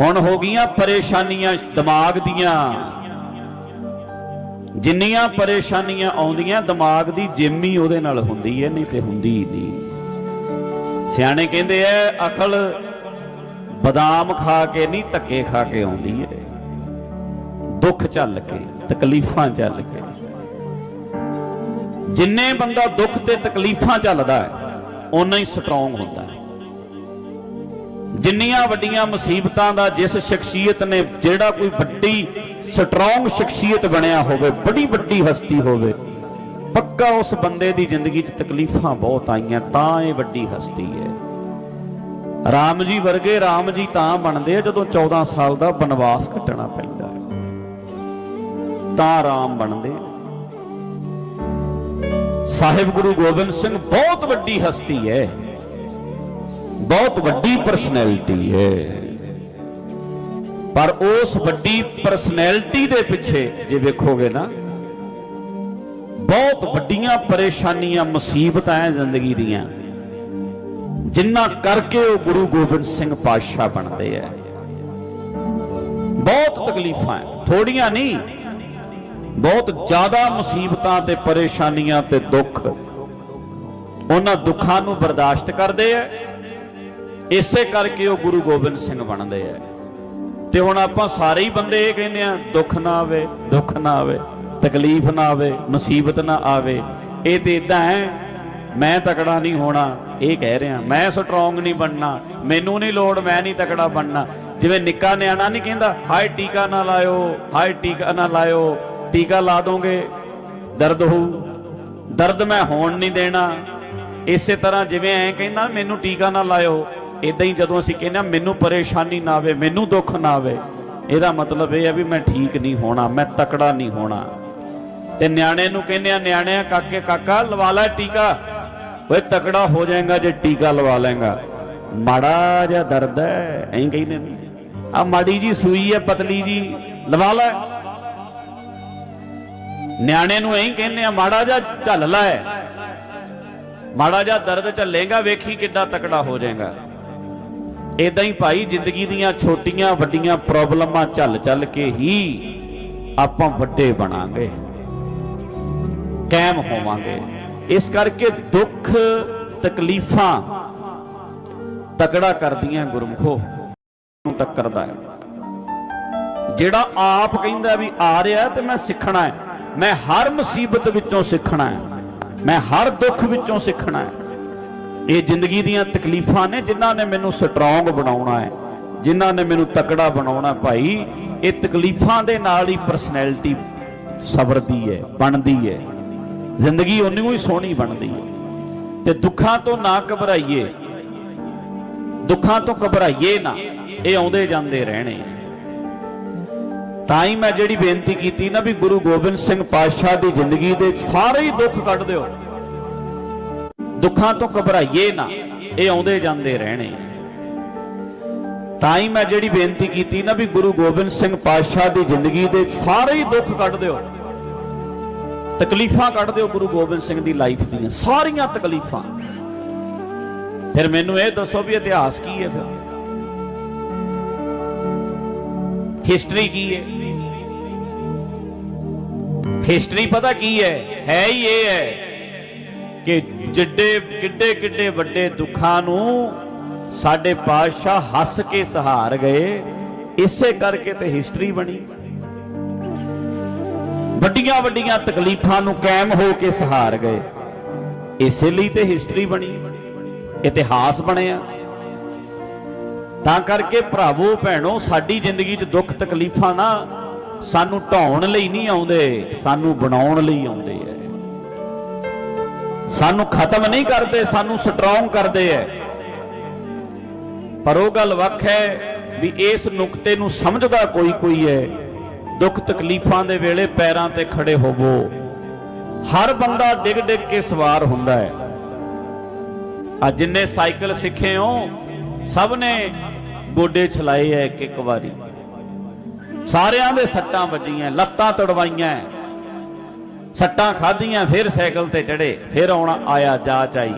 ਹੁਣ ਹੋ ਗਈਆਂ ਪਰੇਸ਼ਾਨੀਆਂ ਦਿਮਾਗ ਦੀਆਂ। ਜਿੰਨੀਆਂ ਪਰੇਸ਼ਾਨੀਆਂ ਆਉਂਦੀਆਂ, ਦਿਮਾਗ ਦੀ ਜਿੰਮ ਹੀ ਉਹਦੇ ਨਾਲ ਹੁੰਦੀ ਹੈ ਨਹੀਂ ਤੇ ਹੁੰਦੀ ਨਹੀਂ। ਸਿਆਣੇ ਕਹਿੰਦੇ ਐ, ਅਕਲ ਬਦਾਮ ਖਾ ਕੇ ਨਹੀਂ, ਧੱਕੇ ਖਾ ਕੇ ਆਉਂਦੀ ਹੈ ਦੁੱਖ ਚੱਲ ਕੇ, ਤਕਲੀਫਾਂ ਚੱਲ ਕੇ। ਜਿੰਨੇ ਬੰਦਾ ਦੁੱਖ ਤੇ ਤਕਲੀਫਾਂ ਚੱਲਦਾ ਹੈ ਓਨਾ ਹੀ ਸਟਰੋਂਗ ਹੁੰਦਾ ਹੈ ਜਿੰਨੀਆਂ ਵੱਡੀਆਂ ਮੁਸੀਬਤਾਂ ਦਾ ਜਿਸ ਸ਼ਖਸੀਅਤ ਨੇ, ਜਿਹੜਾ ਕੋਈ ਵੱਡੀ ਸਟਰੋਂਗ ਸ਼ਖਸੀਅਤ ਬਣਿਆ ਹੋਵੇ, ਬੜੀ ਵੱਡੀ ਹਸਤੀ ਹੋਵੇ, ਪੱਕਾ ਉਸ ਬੰਦੇ ਦੀ ਜ਼ਿੰਦਗੀ 'ਚ ਤਕਲੀਫਾਂ ਬਹੁਤ ਆਈਆਂ, ਤਾਂ ਇਹ ਵੱਡੀ ਹਸਤੀ ਹੈ। ਰਾਮ ਜੀ ਵਰਗੇ ਰਾਮ ਜੀ ਤਾਂ ਬਣਦੇ ਆ ਜਦੋਂ 14 ਸਾਲ ਦਾ ਬਨਵਾਸ ਕੱਟਣਾ ਪੈਂਦਾ ਹੈ। ਤਾਂ ਰਾਮ ਬਣਦੇ ਸਾਹਿਬ ਗੁਰੂ ਗੋਬਿੰਦ ਸਿੰਘ ਬਹੁਤ ਵੱਡੀ ਹਸਤੀ ਹੈ। ਬਹੁਤ ਵੱਡੀ ਪਰਸਨੈਲਿਟੀ ਹੈ। ਪਰ ਉਸ ਵੱਡੀ ਪਰਸਨੈਲਿਟੀ ਦੇ ਪਿੱਛੇ, ਜੇ ਵੇਖੋਗੇ ਨਾ, ਬਹੁਤ ਵੱਡੀਆਂ ਪਰੇਸ਼ਾਨੀਆਂ, ਮੁਸੀਬਤਾਂ ਹੈ ਜ਼ਿੰਦਗੀ ਦੀਆਂ ਜਿਨ੍ਹਾਂ ਕਰਕੇ ਉਹ ਗੁਰੂ ਗੋਬਿੰਦ ਸਿੰਘ ਪਾਤਸ਼ਾਹ ਬਣਦੇ ਆ ਬਹੁਤ ਤਕਲੀਫਾਂ ਹੈ ਥੋੜੀਆਂ ਨਹੀਂ, ਬਹੁਤ ਜ਼ਿਆਦਾ ਮੁਸੀਬਤਾਂ ਤੇ ਪਰੇਸ਼ਾਨੀਆਂ ਤੇ ਦੁੱਖ, ਉਹਨਾਂ ਦੁੱਖਾਂ ਨੂੰ ਬਰਦਾਸ਼ਤ ਕਰਦੇ ਆ ਇਸੇ ਕਰਕੇ ਉਹ ਗੁਰੂ ਗੋਬਿੰਦ ਸਿੰਘ ਬਣਦੇ ਆ। ਤੇ ਹੁਣ ਆਪਾਂ ਸਾਰੇ ਹੀ ਬੰਦੇ ਇਹ ਕਹਿੰਦੇ ਆ, ਦੁੱਖ ਨਾ ਆਵੇ, ਦੁੱਖ ਨਾ ਆਵੇ, ਤਕਲੀਫ ਨਾ ਆਵੇ, ਮੁਸੀਬਤ ਨਾ ਆਵੇ। ਇਹ ਤੇ ਇਦਾਂ ਹੈ, ਮੈਂ ਤਕੜਾ ਨਹੀਂ ਹੋਣਾ, ਇਹ ਕਹਿ ਰਿਹਾ। ਮੈਂ ਸਟਰੋਂਗ ਨਹੀਂ ਬਣਨਾ, ਮੈਨੂੰ ਨਹੀਂ ਲੋੜ, ਮੈਂ ਨਹੀਂ ਤਕੜਾ ਬਣਨਾ। ਜਿਵੇਂ ਨਿੱਕਾ ਨਿਆਣਾ ਨਹੀਂ ਕਹਿੰਦਾ, ਹਾਏ ਟੀਕਾ ਨਾ ਲਾਇਓ, ਹਾਏ ਟੀਕਾ ਨਾ ਲਾਇਓ, ਟੀਕਾ ਲਾ ਦੋਗੇ, ਦਰਦ ਹੋਊ। ਦਰਦ ਮੈਂ ਹੋਣ ਨਹੀਂ ਦੇਣਾ। ਇਸੇ ਤਰ੍ਹਾਂ ਜਿਵੇਂ ਐ ਕਹਿੰਦਾ, ਮੈਨੂੰ ਟੀਕਾ ਨਾ ਲਾਇਓ ਇਦਾਂ ਹੀ ਜਦੋਂ ਅਸੀਂ ਕਹਿੰਦੇ ਹਾਂ, ਮੈਨੂੰ ਪਰੇਸ਼ਾਨੀ ਨਾ ਆਵੇ, ਮੈਨੂੰ ਦੁੱਖ ਨਾ ਆਵੇ, ਇਹਦਾ ਮਤਲਬ ਇਹ ਹੈ ਵੀ ਮੈਂ ਠੀਕ ਨਹੀਂ ਹੋਣਾ, ਮੈਂ ਤਕੜਾ ਨਹੀਂ ਹੋਣਾ। ਤੇ ਨਿਆਣੇ ਨੂੰ ਕਹਿੰਦੇ ਆ ਨਿਆਣਿਆ ਕਾਕੇ, ਕਾਕਾ, ਲਵਾ ਲੈ ਟੀਕਾ। ਓਏ, ਤਕੜਾ ਹੋ ਜਾਏਗਾ ਜੇ ਟੀਕਾ ਲਵਾ ਲੇਗਾ ਮਾੜਾ ਜਿਹਾ ਦਰਦ ਹੈ, ਐਂ ਕਹਿੰਦੇ ਨੇ। ਆ ਮਾੜੀ ਜੀ ਸੂਈ ਹੈ, ਪਤਲੀ ਜੀ, ਲਵਾ ਲੈ। ਨਿਆਣੇ ਨੂੰ ਐਂ ਕਹਿੰਦੇ ਆ ਮਾੜਾ ਜਿਹਾ ਝੱਲ ਲੈ। ਮਾੜਾ ਜਿਹਾ ਦਰਦ ਝੱਲੇਗਾ, ਵੇਖੀ ਕਿੱਡਾ ਤਕੜਾ ਹੋ ਜਾਏਗਾ। ਇਦਾਂ ਹੀ ਭਾਈ, ਜ਼ਿੰਦਗੀ ਦੀਆਂ ਛੋਟੀਆਂ ਵੱਡੀਆਂ ਪ੍ਰੋਬਲਮਾਂ ਚੱਲ ਚੱਲ ਕੇ ਹੀ ਆਪਾਂ ਵੱਡੇ ਬਣਾਂਗੇ। ਕਾਇਮ ਹੋਵਾਂਗੇ। ਇਸ ਕਰਕੇ ਦੁੱਖ, ਤਕਲੀਫਾਂ ਤਕੜਾ ਕਰਦੀਆਂ ਗੁਰਮਖੋ, ਨੂੰ ਟੱਕਰਦਾ ਹੈ। ਜਿਹੜਾ ਆਪ ਕਹਿੰਦਾ ਵੀ ਆ ਰਿਹਾ ਤੇ ਮੈਂ ਸਿੱਖਣਾ ਹੈ। ਮੈਂ ਹਰ ਮੁਸੀਬਤ ਵਿੱਚੋਂ ਸਿੱਖਣਾ ਹੈ। ਮੈਂ ਹਰ ਦੁੱਖ ਵਿੱਚੋਂ ਸਿੱਖਣਾ ਹੈ। ਇਹ ਜ਼ਿੰਦਗੀ ਦੀਆਂ ਤਕਲੀਫਾਂ ਨੇ ਜਿਨ੍ਹਾਂ ਨੇ ਮੈਨੂੰ ਸਟਰੋਂਗ ਬਣਾਉਣਾ ਹੈ, ਜਿਨ੍ਹਾਂ ਨੇ ਮੈਨੂੰ ਤਕੜਾ ਬਣਾਉਣਾ ਭਾਈ। ਇਹ ਤਕਲੀਫਾਂ ਦੇ ਨਾਲ ਹੀ ਪਰਸਨੈਲਿਟੀ ਸਬਰਦੀ ਹੈ, ਬਣਦੀ ਹੈ। ਜ਼ਿੰਦਗੀ ਉਹਨੂੰ ਹੀ ਸੋਹਣੀ ਬਣਦੀ ਹੈ। ਤੇ ਦੁੱਖਾਂ ਤੋਂ ਨਾ ਘਬਰਾਈਏ। ਦੁੱਖਾਂ ਤੋਂ ਘਬਰਾਈਏ ਨਾ, ਇਹ ਆਉਂਦੇ ਜਾਂਦੇ ਰਹਿਣੇ। ਤਾਂ ਹੀ ਮੈਂ ਜਿਹੜੀ ਬੇਨਤੀ ਕੀਤੀ ਨਾ ਵੀ ਗੁਰੂ ਗੋਬਿੰਦ ਸਿੰਘ ਪਾਤਸ਼ਾਹ ਦੀ ਜ਼ਿੰਦਗੀ ਦੇ ਸਾਰੇ ਹੀ ਦੁੱਖ ਕੱਢ ਦਿਓ। ਦੁੱਖਾਂ ਤੋਂ ਘਬਰਾਈਏ ਨਾ, ਇਹ ਆਉਂਦੇ ਜਾਂਦੇ ਰਹਿਣੇ। ਤਾਂ ਹੀ ਮੈਂ ਜਿਹੜੀ ਬੇਨਤੀ ਕੀਤੀ ਨਾ ਵੀ ਗੁਰੂ ਗੋਬਿੰਦ ਸਿੰਘ ਪਾਤਸ਼ਾਹ ਦੀ ਜ਼ਿੰਦਗੀ ਦੇ ਸਾਰੇ ਹੀ ਦੁੱਖ ਕੱਢ ਦਿਓ। ਤਕਲੀਫਾਂ ਕੱਢ ਦਿਓ ਗੁਰੂ ਗੋਬਿੰਦ ਸਿੰਘ ਦੀ ਲਾਈਫ ਦੀਆਂ, ਸਾਰੀਆਂ ਤਕਲੀਫਾਂ। ਫਿਰ ਮੈਨੂੰ ਇਹ ਦੱਸੋ ਵੀ ਇਤਿਹਾਸ ਕੀ ਹੈ ਫਿਰ? ਹਿਸਟਰੀ ਕੀ ਹੈ? ਹਿਸਟਰੀ ਪਤਾ ਕੀ ਹੈ? ਹੈ ਹੀ ਇਹ ਹੈ। ਕਿ ਜਿੱਡੇ ਕਿੱਡੇ ਕਿੱਡੇ ਵੱਡੇ ਦੁੱਖਾਂ ਨੂੰ ਸਾਡੇ ਪਾਤਸ਼ਾਹ ਹੱਸ ਕੇ ਸਹਾਰ ਗਏ, ਇਸੇ ਕਰਕੇ ਤੇ ਹਿਸਟਰੀ ਬਣੀ। ਵੱਡੀਆਂ ਵੱਡੀਆਂ ਤਕਲੀਫਾਂ ਨੂੰ ਕਾਇਮ ਹੋ ਕੇ ਸਹਾਰ ਗਏ। ਇਸੇ ਲਈ ਤੇ ਹਿਸਟਰੀ ਬਣੀ, ਇਤਿਹਾਸ ਬਣਿਆ। ਤਾਂ ਕਰਕੇ ਭਰਾਵੋ, ਭੈਣੋ, ਸਾਡੀ ਜ਼ਿੰਦਗੀ 'ਚ ਦੁੱਖ ਤਕਲੀਫਾਂ ਨਾ ਸਾਨੂੰ ਢਾਉਣ ਲਈ ਨਹੀਂ ਆਉਂਦੇ, ਸਾਨੂੰ ਬਣਾਉਣ ਲਈ ਆਉਂਦੇ ਐ ਸਾਨੂੰ ਖਤਮ ਨਹੀਂ ਕਰਦੇ, ਸਾਨੂੰ ਸਟਰੋਂਗ ਕਰਦੇ ਐ। ਪਰ ਉਹ ਗੱਲ ਵੱਖ ਹੈ ਵੀ ਇਸ ਨੁਕਤੇ ਨੂੰ ਸਮਝਦਾ ਕੋਈ ਕੋਈ ਹੈ ਦੁੱਖ ਤਕਲੀਫਾਂ ਦੇ ਵੇਲੇ ਪੈਰਾਂ ਤੇ ਖੜੇ ਹੋਵੋ। ਹਰ ਬੰਦਾ ਡਿੱਗ ਡਿੱਗ ਕੇ ਸਵਾਰ ਹੁੰਦਾ ਹੈ ਆ ਜਿੰਨੇ ਸਾਈਕਲ ਸਿੱਖੇ ਹੋ, ਸਭ ਨੇ ਗੋਡੇ ਛਲਾਏ ਐ ਇੱਕ ਇੱਕ ਵਾਰੀ। ਸਾਰਿਆਂ ਦੇ ਸੱਟਾਂ ਵੱਜੀਆਂ, ਲੱਤਾਂ ਤੜਵਾਈਆਂ ਸੱਟਾਂ ਖਾਧੀਆਂ ਫਿਰ ਸਾਈਕਲ ਤੇ ਚੜੇ ਫਿਰ ਆਉਣਾ ਆਇਆ ਜਾ ਚਾਈ।